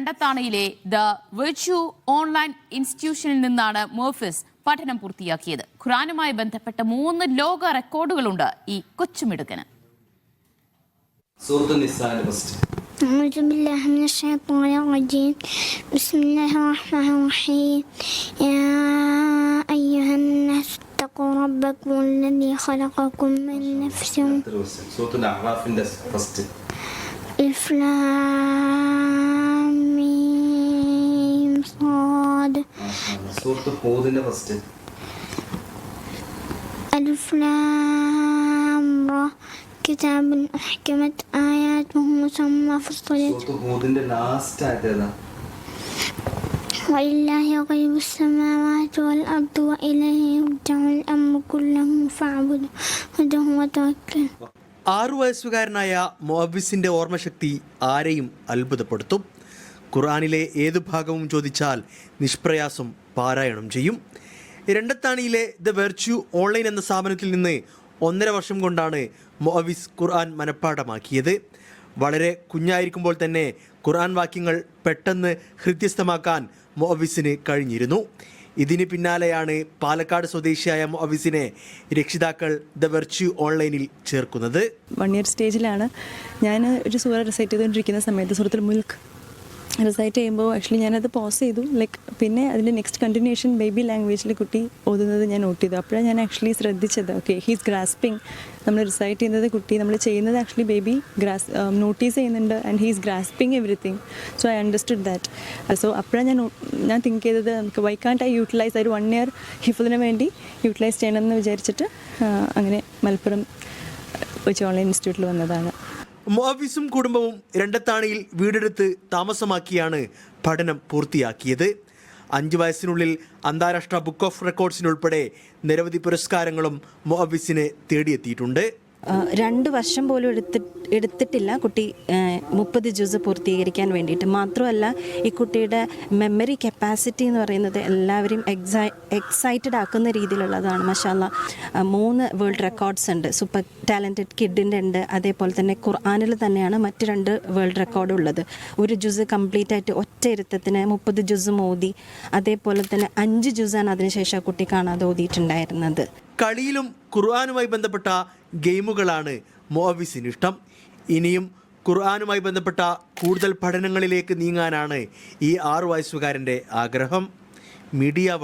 കണ്ടത്താണിയിലെ the virtue online ഇൻസ്റ്റിറ്റ്യൂഷനിൽ നിന്നാണ് മോഫിസ് പഠനം പൂർത്തിയാക്കിയത് ഖുറാനുമായി ബന്ധപ്പെട്ട മൂന്ന് ലോക റെക്കോർഡുകളുണ്ട് ഈ കൊച്ചുമിടുക്കന് സൂറത്ത് നിസാന്റെ ഫസ്റ്റ് أعوذ بالله من الشيطان الرجيم بسم الله الرحمن الرحيم يا أيها الناس اتقوا ربكم الذي خلقكم من نفس സൂറത്തുൽ അഹ്റാഫിന്റെ ഫസ്റ്റ് സൂറത്ത് ഹൂദിന്റെ ഫസ്റ്റ് ألف لام را كتاب أحكمت آياته ثم فصلت സൂറത്ത് ഹൂദിന്റെ ലാസ്റ്റ് ആയത് ഏതാ ولله غيب السماوات والأرض وإليه يرجع الأمر كله فاعبده وده وتوكل ആറു വയസ്സുകാരനായ മോബിസിന്റെ ഓർമ്മശക്തി ആരെയും അത്ഭുതപ്പെടുത്തും ഖുർആാനിലെ ഏതു ഭാഗവും ചോദിച്ചാൽ നിഷ്പ്രയാസം പാരായണം ചെയ്യും. രണ്ടത്താണിയിലെ ദ വെർച്യു ഓൺലൈൻ എന്ന സ്ഥാപനത്തിൽ നിന്ന് ഒന്നര വർഷം കൊണ്ടാണ് മോവിസ് ഖുർആൻ മനഃപ്പാഠമാക്കിയത്. വളരെ കുഞ്ഞായിരിക്കുമ്പോൾ തന്നെ ഖുർആൻ വാക്യങ്ങൾ പെട്ടെന്ന് ഹൃദ്യസ്ഥമാക്കാൻ മോവിസിന് കഴിഞ്ഞിരുന്നു. ഇതിന് പിന്നാലെയാണ് പാലക്കാട് സ്വദേശിയായ മോവിസിനെ രക്ഷിതാക്കൾ ദ വെർച്യു ഓൺലൈനിൽ ചേർക്കുന്നത്. വൺ ഇയർ സ്റ്റേജിലാണ് ഞാൻ ഒരു സൂറ റിസൈറ്റ് ചെയ്തുകൊണ്ടിരിക്കുന്ന സമയത്ത് സുഹൃത്തിൽ മിൽക്ക് റിസൈറ്റ് ചെയ്യുമ്പോൾ ആക്ച്വലി ഞാനത് പോസ് ചെയ്തു. ലൈക്ക് പിന്നെ അതിന്റെ നെക്സ്റ്റ് കണ്ടിന്യൂഷൻ ബേബി ലാംഗ്വേജിൽ കുട്ടി ഓതുന്നത് ഞാൻ നോട്ട് ചെയ്തു. അപ്പോഴാണ് ഞാൻ ആക്ച്വലി ശ്രദ്ധിച്ചത്. ഓക്കെ ഹീസ് ഗ്രാസ്പിംഗ് നമ്മൾ റിസൈറ്റ് ചെയ്യുന്നത് കുട്ടി നമ്മൾ ചെയ്യുന്നത് ആക്ച്വലി ബേബി ഗ്രാസ് നോട്ടീസ് ചെയ്യുന്നുണ്ട് and he's grasping everything so I understood that so അപ്പോഴാണ് ഞാൻ ഞാൻ തിങ്ക് ചെയ്തത് നമുക്ക് വൈ കാണ്ട് ഐ യൂട്ടിലൈസ് ഒരു വൺ ഇയർ ഹിഫിലിന് വേണ്ടി യൂട്ടിലൈസ് ചെയ്യണമെന്ന് വിചാരിച്ചിട്ട് അങ്ങനെ മലപ്പുറം ഒരു ഓൺലൈൻ ഇൻസ്റ്റിറ്റ്യൂട്ടിൽ വന്നതാണ്. മോവിസും കുടുംബവും രണ്ടത്താണിയിൽ വീടെടുത്ത് താമസമാക്കിയാണ് പഠനം പൂർത്തിയാക്കിയത്. അഞ്ച് വയസ്സിനുള്ളിൽ അന്താരാഷ്ട്ര ബുക്ക് ഓഫ് റെക്കോർഡ്സിനുൾപ്പെടെ നിരവധി പുരസ്കാരങ്ങളും മോവിസിനെ തേടിയെത്തിയിട്ടുണ്ട്. രണ്ട് വർഷം പോലും എടുത്തി എടുത്തിട്ടില്ല. കുട്ടി മുപ്പത് ജ്യൂസ് പൂർത്തീകരിക്കാൻ വേണ്ടിയിട്ട്. മാത്രമല്ല ഈ കുട്ടിയുടെ മെമ്മറി കപ്പാസിറ്റി എന്ന് പറയുന്നത് എല്ലാവരെയും എക്സൈ എക്സൈറ്റഡ് ആക്കുന്ന രീതിയിലുള്ളതാണ്. മഷാല്ല മൂന്ന് വേൾഡ് റെക്കോർഡ്സ് ഉണ്ട്. സൂപ്പർ ടാലന്റഡ് കിഡിന്റെ ഉണ്ട്. അതേപോലെ തന്നെ ഖുർആാനിൽ തന്നെയാണ് മറ്റ് രണ്ട് വേൾഡ് റെക്കോർഡ് ഉള്ളത്. ഒരു ജ്യൂസ് കംപ്ലീറ്റ് ആയിട്ട് ഒറ്റ ഇരുത്തത്തിന് മുപ്പത് ജ്യൂസ് മോദി അതേപോലെ തന്നെ അഞ്ച് ജ്യൂസാണ് അതിനുശേഷം കുട്ടി കാണാതെ ഓതിയിട്ടുണ്ടായിരുന്നത്. കളിയിലും ഖുർആാനുമായി ബന്ധപ്പെട്ട ഗെയിമുകളാണ് മോവിസിന് ഇഷ്ടം. ഇനിയും ഖുർആാനുമായി ബന്ധപ്പെട്ട കൂടുതൽ പഠനങ്ങളിലേക്ക് നീങ്ങാനാണ് ഈ ആറു വയസ്സുകാരന്റെ ആഗ്രഹം. മീഡിയ